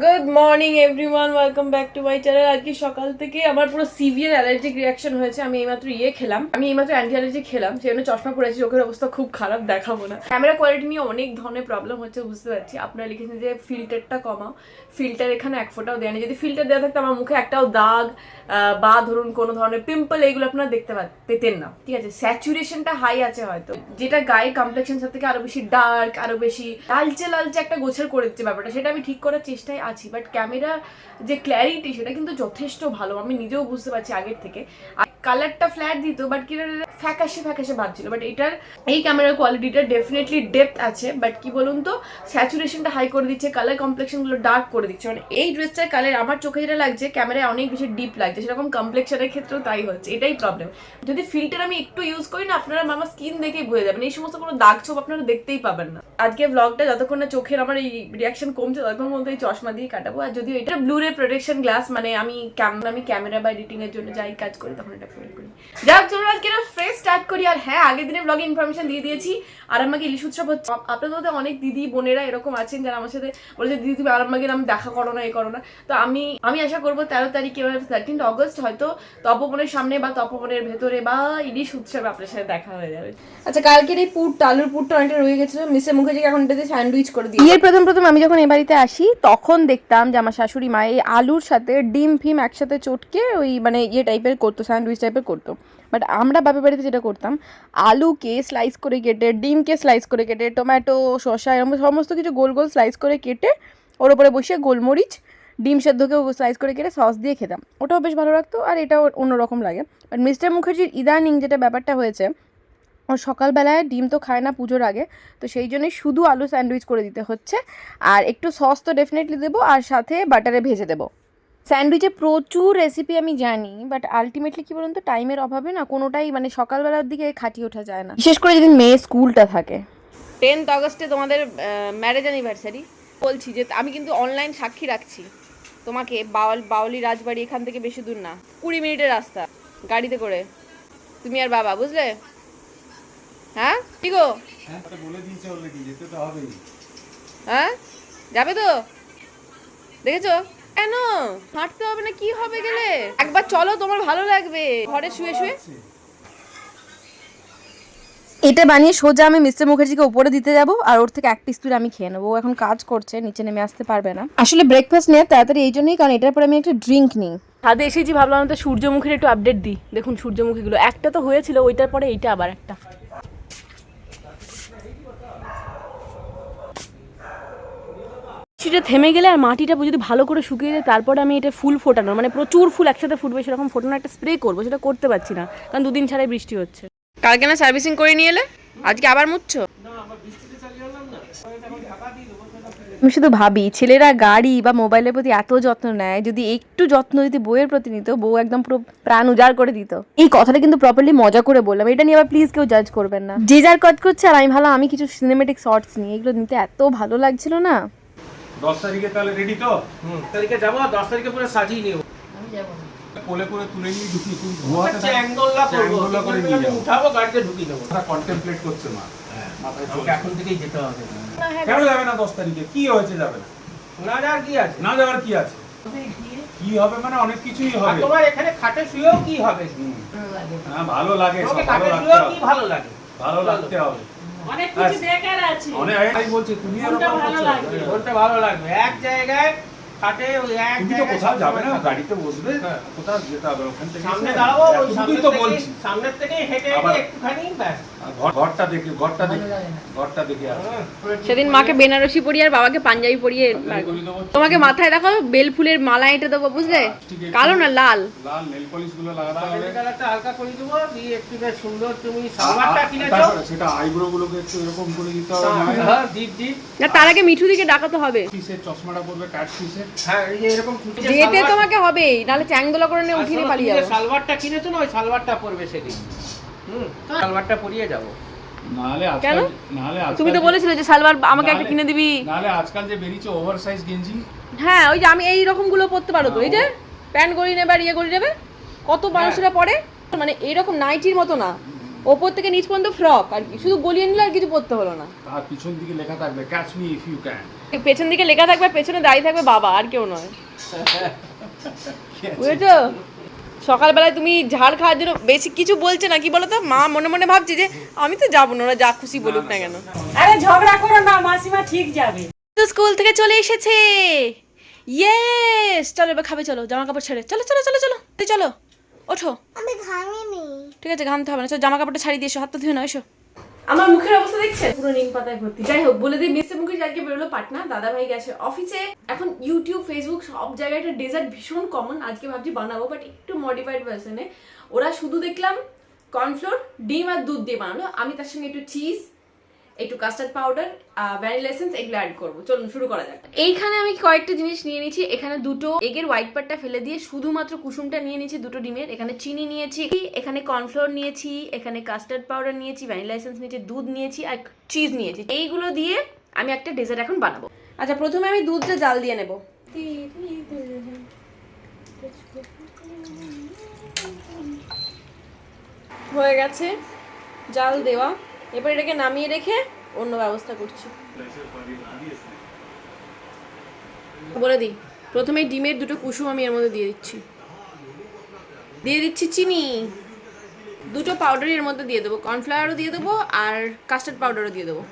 Good morning everyone welcome back to my channel আজকে সকাল থেকে আমার পুরো সিভিয়ার অ্যালার্জিক রিয়াকশন হয়েছে। আমি এইমাত্র ইয়ে খেলাম। আমি এইমাত্র অ্যান্টি অ্যালার্জি খেলাম। সেই জন্য চশমা পড়েছি চোখের অবস্থা খুব খারাপ, দেখাবো না। ক্যামেরা কোয়ালিটি নিয়ে অনেক ধরনের প্রবলেম হচ্ছে, বুঝতে পারছি। আপনারা লিখেছেন যে ফিল্টারটা কমাও। ফিল্টার এখানে এক ফোঁটাও দেয়নি যদি ফিল্টার দেওয়া থাকতো, আমার মুখে একটাও দাগ বা ধরুন কোনো ধরনের পিম্পল এইগুলো আপনারা দেখতে পেতেন না। ঠিক আছে? স্যাচুরেশনটা হাই আছে হয়তো। যেটা গায়ে কমপ্লেকশন থেকে আরও বেশি ডার্ক আরও বেশি লালচে লালচে একটা গোছের করে দিচ্ছে ব্যাপারটা। সেটা আমি ঠিক করার চেষ্টায় আছি বাট ক্যামেরা যে ক্ল্যারিটি সেটা কিন্তু যথেষ্ট ভালো। আমি নিজেও বুঝতে পারছি আগের থেকে। কালারটা ফ্ল্যাট দিত বাট কি ফ্যাকাশে ফ্যাকাশে ভাবছিল বাট এটার, এই ক্যামেরার কোয়ালিটিটা ডেফিনেটলি ডেপথ আছে। বাট কি বলুন তো স্যাচুরেশনটা হাই করে দিচ্ছে কালার কমপ্লেকশনগুলো ডার্ক করে দিচ্ছে। মানে এই ড্রেসটার কালার আমার চোখে যেটা লাগছে ক্যামেরায় অনেক বেশি ডিপ লাগছে। সেরকম কমপ্লেকশনের ক্ষেত্রেও তাই হচ্ছে, এটাই প্রবলেম যদি ফিল্টার আমি একটু ইউজ করি না, আপনারা আমার স্কিন দেখেই বুঝে যাবেন। এই সমস্ত কোনো দাগ ছোপ আপনারা দেখতেই পাবেন না। আজকে ব্লগটা যতক্ষণ না চোখের আমার এই রিয়াকশন কমছে, ততক্ষণ মধ্যে এই চশমা দিয়ে কাটাবো। আর যদি এটা ব্লুরে প্রোটেকশন গ্লাস মানে আমি ক্যামেরা আমি ক্যামেরা বা এডিটিং এর জন্য যাই কাজ করি তখন এটা প্রয়োগ করি। যাক চলুন আজকে ফ্রেশ স্টার্ট করি। আর হ্যাঁ আগের দিনের ব্লগে ইনফরমেশন দিয়ে দিয়েছি। আর আমাকে ইলিশ উৎসব হচ্ছে আপনাদের মধ্যে অনেক দিদি বোনেরা এরকম আছেন যারা আমার সাথে বলেছে দিদি তুমি আর আমাকে নাম দেখা করো না এ করো না। তো আমি আমি আশা করব তেরো তারিখে থার্টিন অগস্ট হয়তো তপবনের সামনে বা তপবনের ভেতরে বা ইলিশ উৎসবে আপনার সাথে দেখা হয়ে যাবে। আচ্ছা কালকের এই পুরটা আলুর পুরটা অনেকটা রয়ে গেছিল। মিসে মুখার্জিকে এখন এটাতে স্যান্ডউইচ করে দিই এর প্রথম প্রথম আমি যখন এই বাড়িতে আসি তখন দেখতাম যে আমার শাশুড়ি মা এই আলুর সাথে ডিম, ফিম একসাথে চটকে ওই মানে ইয়ে টাইপের করতো স্যান্ডউইচ টাইপের করতো। বাট আমরা বাপের বাড়িতে যেটা করতাম, আলুকে স্লাইস করে কেটে, ডিমকে স্লাইস করে কেটে টমেটো শসা এরকম সমস্ত কিছু গোল গোল স্লাইস করে কেটে ওর উপরে বসিয়ে গোলমরিচ, ডিম সেদ্ধকেও স্লাইস করে কেটে সস দিয়ে খেতাম। ওটাও বেশ ভালো লাগতো আর এটাও অন্যরকম লাগে। বাট মিস্টার মুখার্জির ইদানিং যেটা ব্যাপারটা হয়েছে ও সকালবেলায় ডিম তো খায় না পুজোর আগে তো সেই জন্যই শুধু আলু স্যান্ডউইচ করে দিতে হচ্ছে। আর একটু সস তো ডেফিনেটলি দেবো আর সাথে বাটারে ভেজে দেবো। স্যান্ডউইচে প্রচুর রেসিপি আমি জানি বাট আলটিমেটলি কি বলুন তো টাইমের অভাবে না কোনোটাই মানে সকালবেলার দিকে খাটিয়ে ওঠা যায় না। বিশেষ করে যদি মেয়ে স্কুলটা থাকে। টেন্থ আগস্টে তোমাদের ম্যারেজ অ্যানিভার্সারি বলছি যে আমি কিন্তু অনলাইন সাক্ষী রাখছি। তোমাকে বাউল বাউলি রাজবাড়ি এখান থেকে বেশি দূর না কুড়ি মিনিটের রাস্তা গাড়িতে করে। তুমি আর বাবা বুঝলে? হ্যাঁ? কি গো? হ্যাঁ ওটা বলে দিয়েছে অলরেডি যেতে তো হবেই। হ্যাঁ? যাবে তো? দেখেছ? কেন? হাঁটতে হবে না কি হবে গেলে? একবার চলো তোমার ভালো লাগবে। ঘরে শুয়ে শুয়ে। এটা বানিয়ে সোজা আমি মিস্টার মুখার্জিকে উপরে দিতে যাব আর ওর থেকে এক পিস তুলে আমি খেয়ে নেব। ও এখন কাজ করছে নিচে নেমে আসতে পারবে না। আসলে ব্রেকফাস্ট নেওয়ার তাড়াতাড়ি এই জন্যই কারণ এটার পরে আমি একটা ড্রিঙ্ক নিই। ছাদে এসেছি ভাবলাম তো সূর্যমুখীর একটু আপডেট দিই। দেখুন সূর্যমুখীগুলো একটা তো হয়েছিল ওইটার পরে এইটা আবার একটা। বৃষ্টিটা থেমে গেলে আর মাটিটা যদি ভালো করে শুকিয়ে যায় তারপরে আমি এটা ফুল ফোটানো মানে প্রচুর ফুল একসাথে ফুটবে সেরকম ফোটানো একটা স্প্রে করব সেটা করতে পারছি না কারণ দুদিন ছাড়াই বৃষ্টি হচ্ছে। কালকে না সার্ভিসিং করে নিয়ে এলে? আজকে আবার মুচ্ছ? আমি শুধু ভাবি ছেলেরা গাড়ি বা মোবাইলের প্রতি এত যত্ন নেয় যদি একটু যত্ন যদি বইয়ের প্রতি নিত বউ একদম পুরো প্রাণ উজাড় করে দিত। এই কথাটা কিন্তু প্রপারলি মজা করে বললাম এটা নিয়ে আবার প্লিজ কেউ জাজ করবেন না। যে যার কাজ করছে আর আমি ভালো আমি কিছু সিনেমেটিক শর্টস নিই এগুলো নিতে এত ভালো লাগছিল না। দশ তারিখে তাহলে রেডি তো? হুম, তারিখে যাব আর দশ তারিখে পুরো সাজিয়ে নিও কোলে করে তুলে নিয়ে ঢুকি তুই ধোয়াতে চ্যাংদোল্লা করব। চ্যাংদোল্লা করে নিয়ে আমি যাব। উঠাবো গাড়িতে ঢুকিয়ে দেবো। ওরা কন্টেমপ্লেট করছে মা। মাথায় আমাকে এখন থেকেই যেতে হবে। কেন যাবে না দশ তারিখে? কি হয়েছে যাবে না? না আর কি আছে? না যাওয়ার কি আছে? কি হবে মানে অনেক কিছুই হবে। তোমার এখানে খাটে শুয়েও কি হবে? হ্যাঁ ভালো লাগে সব ভালো খাটে শুয়েও কি হবে। ভালো লাগে? ভালো লাগতে হবে। অনেক কিছু দেখার আছে। অনেক আমি বলছি তুমি এরকম ভালো লাগবে? মনটা ভালো লাগবে। এক জায়গায় খাটে ওই এক তুমি তো কোথাও যাবে না গাড়িতে বসবে হ্যাঁ। কোথাও যেতে হবে ওখান থেকে সামনে দাঁড়াবো ওই সামনের তো থেকে বলছি। সামনের থেকে হেঁটে হেঁটে একটুখানি ব্যাস। ঘরটা দেখে ঘরটা দেখে ঘরটা দেখে হ্যাঁ। সেদিন মাকে বেনারসি পরিয়ে আর বাবাকে পাঞ্জাবি পরিয়ে তোমাকে মাথায় দেখো বেল ফুলের মালা এঁটে দেবো বুঝলে? কালো না লাল? লাল নেল পলিশগুলো লাগাতে হবে। কালারটা হালকা করে দেবো দিয়ে একটু বেশ সুন্দর তুমি সালোয়ারটা কিনেছো? সেটা আইব্রো গুলোকে একটু এরকম করে দিতে হবে হ্যাঁ না তার আগে মিঠু দিকে ডাকাতে হবে। পিসের চশমাটা পরবে কাট পিসের হ্যাঁ এই এরকম যেতে তোমাকে হবেই নাহলে চ্যাংদোলা করে নিয়ে উঠিয়ে পালিয়ে সালোয়ারটা কিনেছো না ওই সালোয়ারটা পরবে সেদিন। হুম। সালোয়ারটা পরিয়ে যাব। নাহলে আজকাল নাহলে তুমি তো বলেছিলে যে সালবার আমাকে একটা কিনে দিবি। নাহলে আজকাল যে বেরিয়েছে ওভার গেঞ্জি। হ্যাঁ ওই যে আমি এই রকমগুলো পরতে পারো তো। এই যে প্যান্ট গড়িয়ে নেবে আর ইয়ে গড়িয়ে নেবে। কত মানুষেরা পরে? মানে এইরকম নাইটির মতো না। ওপর থেকে নিচ পর্যন্ত ফ্রক আর কি শুধু গলিয়ে নিলে আর কিছু পরতে হলো না। তার পিছন দিকে লেখা থাকবে catch me if you can পেছন দিকে লেখা থাকবে আর পেছনে দাঁড়িয়ে থাকবে বাবা আর কেউ নয়। বুঝেছ? সকালবেলায় তুমি ঝাড় খাওয়ার জন্য বেশি কিছু বলছে না কি বলো তো মা মনে মনে ভাবছে যে আমি তো যাব না ওরা যা খুশি বলুক না কেন। আরে ঝগড়া করো না মাসিমা ঠিক যাবে। তো স্কুল থেকে চলে এসেছে। ইয়েস চলো এবার খাবে চলো জামা কাপড় ছেড়ে। চলো চলো চলো চলো চলো ওঠো। আমি ঘামিনি। ঠিক আছে ঘামতে হবে না চলো জামা কাপড়টা ছাড়িয়ে দিয়ে এসো হাতটা ধুয়ে নাও এসো। আমার মুখের অবস্থা দেখছেন? পুরো নিম পাতায় ভর্তি। যাই হোক, বলে দিই মিস্টার মুখে আজকে বেরোলো পাটনা দাদা ভাই গেছে অফিসে এখন ইউটিউব ফেসবুক সব জায়গায় একটা ডেজার্ট ভীষণ কমন আজকে ভাবছি বানাবো বাট একটু মডিফাইড ভার্সনে ওরা শুধু দেখলাম কর্নফ্লোর ডিম আর দুধ দিয়ে বানালো। আমি তার সঙ্গে একটু চিজ একটু কাস্টার্ড পাউডার ভ্যানিলা এসেন্স এগুলো অ্যাড করব। চলুন শুরু করা যাক। এইখানে আমি কয়েকটা জিনিস নিয়ে নিয়েছি এখানে দুটো এগের হোয়াইট পার্টটা ফেলে দিয়ে শুধুমাত্র কুসুমটা নিয়ে নিয়েছি দুটো ডিমের। এখানে চিনি নিয়েছি এখানে কর্নফ্লোর নিয়েছি এখানে কাস্টার্ড পাউডার নিয়েছি ভ্যানিলা এসেন্স নিয়েছি দুধ নিয়েছি আর চিজ নিয়েছি। এইগুলো দিয়ে আমি একটা ডেজার্ট এখন বানাবো। আচ্ছা প্রথমে আমি দুধটা জাল দিয়ে নেব। হয়ে গেছে জাল দেওয়া। এবার এটাকে নামিয়ে রেখে অন্য ব্যবস্থা করছি। বলে দিই, প্রথমে ডিমের দুটো কুসুম আমি এর মধ্যে দিয়ে দিচ্ছি। দিয়ে দিচ্ছি চিনি। দুটো পাউডার এর মধ্যে দিয়ে দেবো। কর্নফ্লাওয়ারও দিয়ে দেবো আর কাস্টার্ড পাউডারও দিয়ে দেবো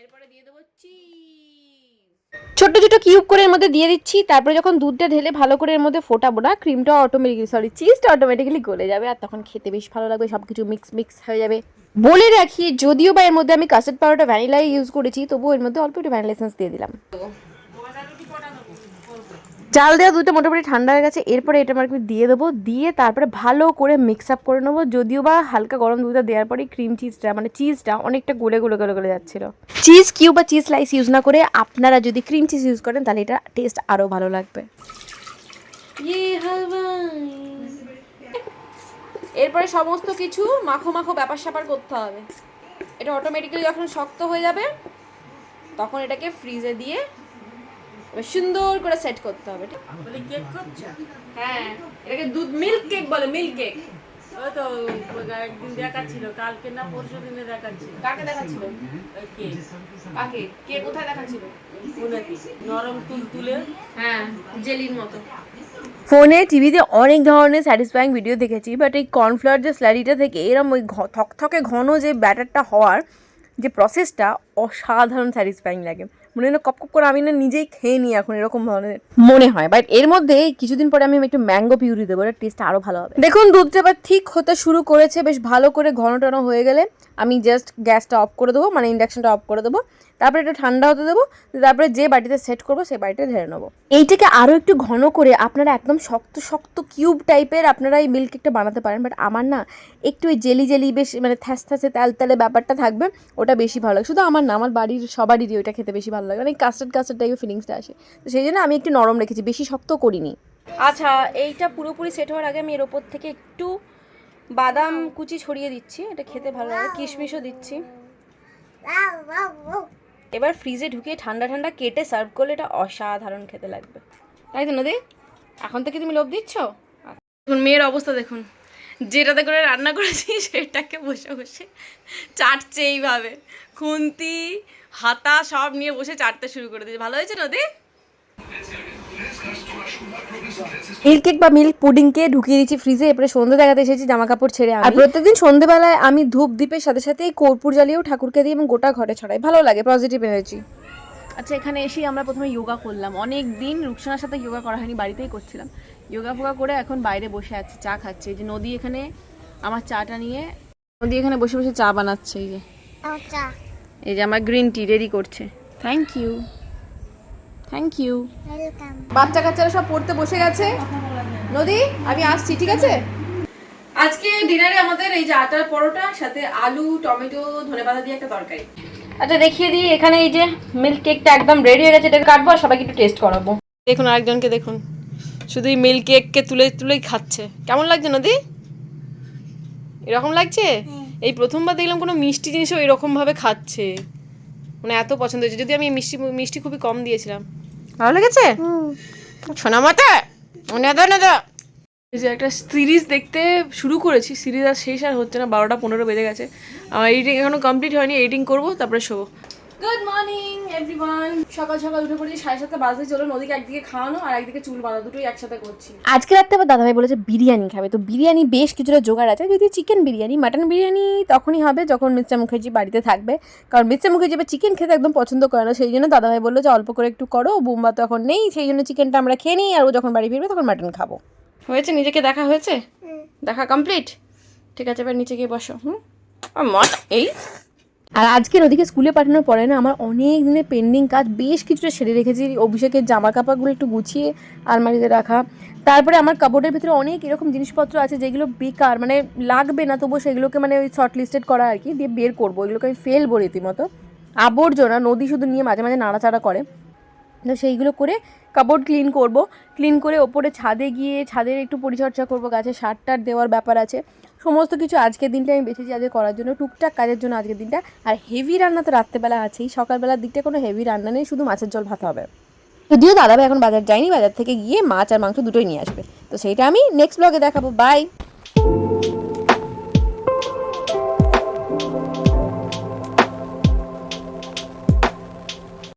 এরপরে দিয়ে দেবো ছোট্ট ছোট কিউব করে এর মধ্যে দিয়ে দিচ্ছি, তারপরে যখন দুধটা ঢেলে ভালো করে এর মধ্যে ফোটাবো না ক্রিমটা অটোমেটিক সরি চিজটা অটোমেটিক্যালি গলে যাবে আর তখন খেতে বেশ ভালো লাগবে সব কিছু মিক্স মিক্স হয়ে যাবে। বলে রাখি, যদিও বা এর মধ্যে আমি কাস্টার্ড পাউডার ভ্যানিলাই ইউজ করেছি, তবুও এর মধ্যে অল্প একটু ভ্যানিলা এসেন্স দিয়ে দিলাম। চাল দেওয়া দুধটা মোটামুটি ঠান্ডা হয়ে গেছে, এরপরে এটা আমাকে দিয়ে দেবো, দিয়ে তারপরে ভালো করে মিক্স আপ করে নেব, যদিও বা হালকা গরম দুধটা দেওয়ার পরে ক্রিম চিজটা মানে চিজটা অনেকটা গলে গলে গলে গলে যাচ্ছিল। চিজ কিউ বা চিজ স্লাইস ইউজ না করে আপনারা যদি ক্রিম চিজ ইউজ করেন, তাহলে এটা টেস্ট আরও ভালো লাগবে। ইয়ে এরপরে সমস্ত কিছু মাখো মাখো ব্যাপার স্যাপার করতে হবে। এটা অটোমেটিক্যালি যখন শক্ত হয়ে যাবে, তখন এটাকে ফ্রিজে দিয়ে এবার সুন্দর করে সেট করতে হবে ঠিক? বলে কেক করছ? হ্যাঁ এটাকে দুধ মিল্ক কেক বলে মিল্ক কেক ওই তো একদিন দেখাচ্ছিল কালকে না পরশু দিনে দেখাচ্ছিল। কাকে দেখাচ্ছিল? ওই কেক কাকে? কে কোথায় দেখাচ্ছিল? নরম তুল তুলে। হ্যাঁ জেলির মতো। ফোনে টিভিতে অনেক ধরনের স্যাটিসফাইং ভিডিও দেখেছি বাট এই কর্নফ্লাওয়ার যে স্ল্যারিটা থেকে এরম ওই থকথকে ঘন যে ব্যাটারটা হওয়ার যে প্রসেসটা অসাধারণ স্যাটিসফাইং লাগে। মনে হয় কপ কপ করে আমি না নিজেই খেয়ে নিই এখন এরকম ধরনের। মনে হয় বাট এর মধ্যে কিছুদিন পরে আমি একটু ম্যাঙ্গো পিউরি দেবো এর টেস্ট আরও ভালো হবে। দেখুন দুধটা এবার ঠিক হতে শুরু করেছে বেশ ভালো করে ঘন টন হয়ে গেলে। আমি জাস্ট গ্যাসটা অফ করে দেবো মানে ইন্ডাকশনটা অফ করে দেবো। তারপরে এটা ঠান্ডা হতে দেবো তারপরে যে বাটিতে সেট করব সেই বাটিতে ঢেলে নেব। এইটাকে আরও একটু ঘন করে আপনারা একদম শক্ত শক্ত কিউব টাইপের আপনারা এই মিল্ক কেকটা বানাতে পারেন বাট আমার না একটু ওই জেলি জেলি বেশ মানে থ্যাস থ্যাসে তাল তালে ব্যাপারটা থাকবে ওটা বেশি ভালো লাগে। শুধু আমার না আমার বাড়ির সবারই ওইটা খেতে বেশি ভালো লাগে। মানে কাস্টার্ড কাস্টার্ড টাইপের ফিলিংসটা আসে। তো সেই জন্য আমি একটু নরম রেখেছি বেশি শক্ত করিনি। আচ্ছা এইটা পুরোপুরি সেট হওয়ার আগে আমি এর ওপর থেকে একটু বাদাম কুচি ছড়িয়ে দিচ্ছি এটা খেতে ভালো লাগে কিশমিশও দিচ্ছি। এবার ফ্রিজে ঢুকিয়ে ঠান্ডা ঠান্ডা কেটে সার্ভ করলে এটা অসাধারণ খেতে লাগবে। তাই তো নদী এখন থেকে তুমি লোভ দিচ্ছ? দেখুন মেয়ের অবস্থা দেখুন। যেটাতে করে রান্না করেছি সেটাকে বসে বসে চাটছে এইভাবে। খুন্তি হাতা সব নিয়ে বসে চাটতে শুরু করে দিয়েছে। ভালো হয়েছে নদী মিল্ক কেক বা মিল্ক পুডিংকে ঢুকিয়ে দিচ্ছি ফ্রিজে এরপরে সন্ধ্যে দেখাতে এসেছি জামা কাপড় ছেড়ে আর প্রত্যেকদিন সন্ধ্যেবেলায় আমি ধূপ দ্বীপের সাথে সাথে এই কর্পূর জ্বালিয়েও ঠাকুরকে দিই এবং গোটা ঘরে ছড়াই। ভালো লাগে পজিটিভ এনার্জি আচ্ছা এখানে এসেই আমরা প্রথমে যোগা করলাম। অনেক দিন রুকসানার সাথে যোগা করা হয়নি বাড়িতেই করছিলাম। যোগা ফোগা করে এখন বাইরে বসে আছি চা খাচ্ছে। এই যে নদী এখানে আমার চাটা নিয়ে নদী এখানে বসে বসে চা বানাচ্ছে এই যে। আচ্ছা এই যে আমার গ্রিন টি রেডি করছে। Thank you thank you welcome বাচ্চা কাচ্চারা সব পড়তে বসে গেছে। নদী আমি আসছি ঠিক আছে? আজকে ডিনারে আমাদের এই যে আটার পরোটা সাথে আলু টমেটো ধনেপাতা দিয়ে একটা তরকারি। আচ্ছা দেখিয়ে দিই এখানে এই যে মিল্ক কেকটা একদম রেডি হয়ে গেছে এটা কাটবো আর সবাইকে একটু টেস্ট করাবো। দেখুন আরেকজনকে দেখুন। শুধু এই মিল্ক কেককে তুলে তুলেই খাচ্ছে। কেমন লাগছে নদী? এরকম লাগছে? এই প্রথমবার দেখলাম কোনো মিষ্টি জিনিসও এরকমভাবে খাচ্ছে। মানে এত পছন্দ হয়েছে। যদি আমি মিষ্টি মিষ্টি খুবই কম দিয়েছিলাম। ভালো লেগেছে? সোনা মাতা মনে না দাও যে একটা সিরিজ দেখতে শুরু করেছি সিরিজ আর শেষ আর হচ্ছে না বারোটা পনেরো বেজে গেছে। আমার এডিটিং এখনও কমপ্লিট হয়নি এডিটিং করব তারপরে শোবো। গুড মর্নিং এভরিওয়ান সকাল সকাল উঠে পড়েছি সাড়ে সাতটা বাজতে চলো নদীকে একদিকে খাওয়ানো আর একদিকে চুল বাঁধা দুটোই একসাথে করছি। আজকে রাত্রে আবার দাদাভাই বলেছে বিরিয়ানি খাবে তো বিরিয়ানি বেশ কিছুটা জোগাড় আছে যদি চিকেন বিরিয়ানি মাটন বিরিয়ানি তখনই হবে যখন মিস্টার মুখার্জি বাড়িতে থাকবে। কারণ মিস্টার মুখার্জি এবার চিকেন খেতে একদম পছন্দ করে না সেই জন্য দাদাভাই বলল যে অল্প করে একটু করো বুম্বা তো এখন নেই সেই জন্য চিকেনটা আমরা খেয়ে নিই আর ও যখন বাড়ি ফিরবে তখন মাটন খাব। হয়েছে? নিজেকে দেখা হয়েছে? দেখা কমপ্লিট ঠিক আছে এবার নিচে গিয়ে বসো হুম? আর মত এই আর আজকের ওদিকে স্কুলে পাঠানোর পরে না আমার অনেক দিনের পেন্ডিং কাজ, বেশ কিছুটা সেরে রেখেছি। অভিষেকের জামা কাপড়গুলো একটু গুছিয়ে, আলমারিতে রাখা। তারপরে আমার কাপড়ের ভিতরে অনেক এরকম জিনিসপত্র আছে যেগুলো বেকার মানে লাগবে না, তবুও সেগুলোকে মানে ওই শর্ট লিস্টেড করা আর কি, দিয়ে বের করব। এগুলোকে আমি ফেলব রীতিমতো। আবর্জনা, নদী শুধু নিয়ে মাঝে মাঝে নাড়াচাড়া করে। তো সেইগুলো করে কাপড় ক্লিন করব। ক্লিন করে ওপরে ছাদে গিয়ে, ছাদের একটু পরিচর্যা করব গাছে সার টার দেওয়ার ব্যাপার আছে। সমস্ত কিছু আজকের দিনটা আমি বেছেছি আজকে করার জন্য, টুকটাক কাজের জন্য আজকের দিনটা। আর হেভি রান্না তো রাত্রেবেলা আছেই, সকালবেলার দিকটা কোনো হেভি রান্না নেই, শুধু মাছের জল ভাত হবে। যদিও দাদাভাই এখন বাজার যায়নি, বাজার থেকে গিয়ে মাছ আর মাংস দুটোই নিয়ে আসবে। তো সেইটা আমি নেক্সট ব্লগে দেখাবো বাই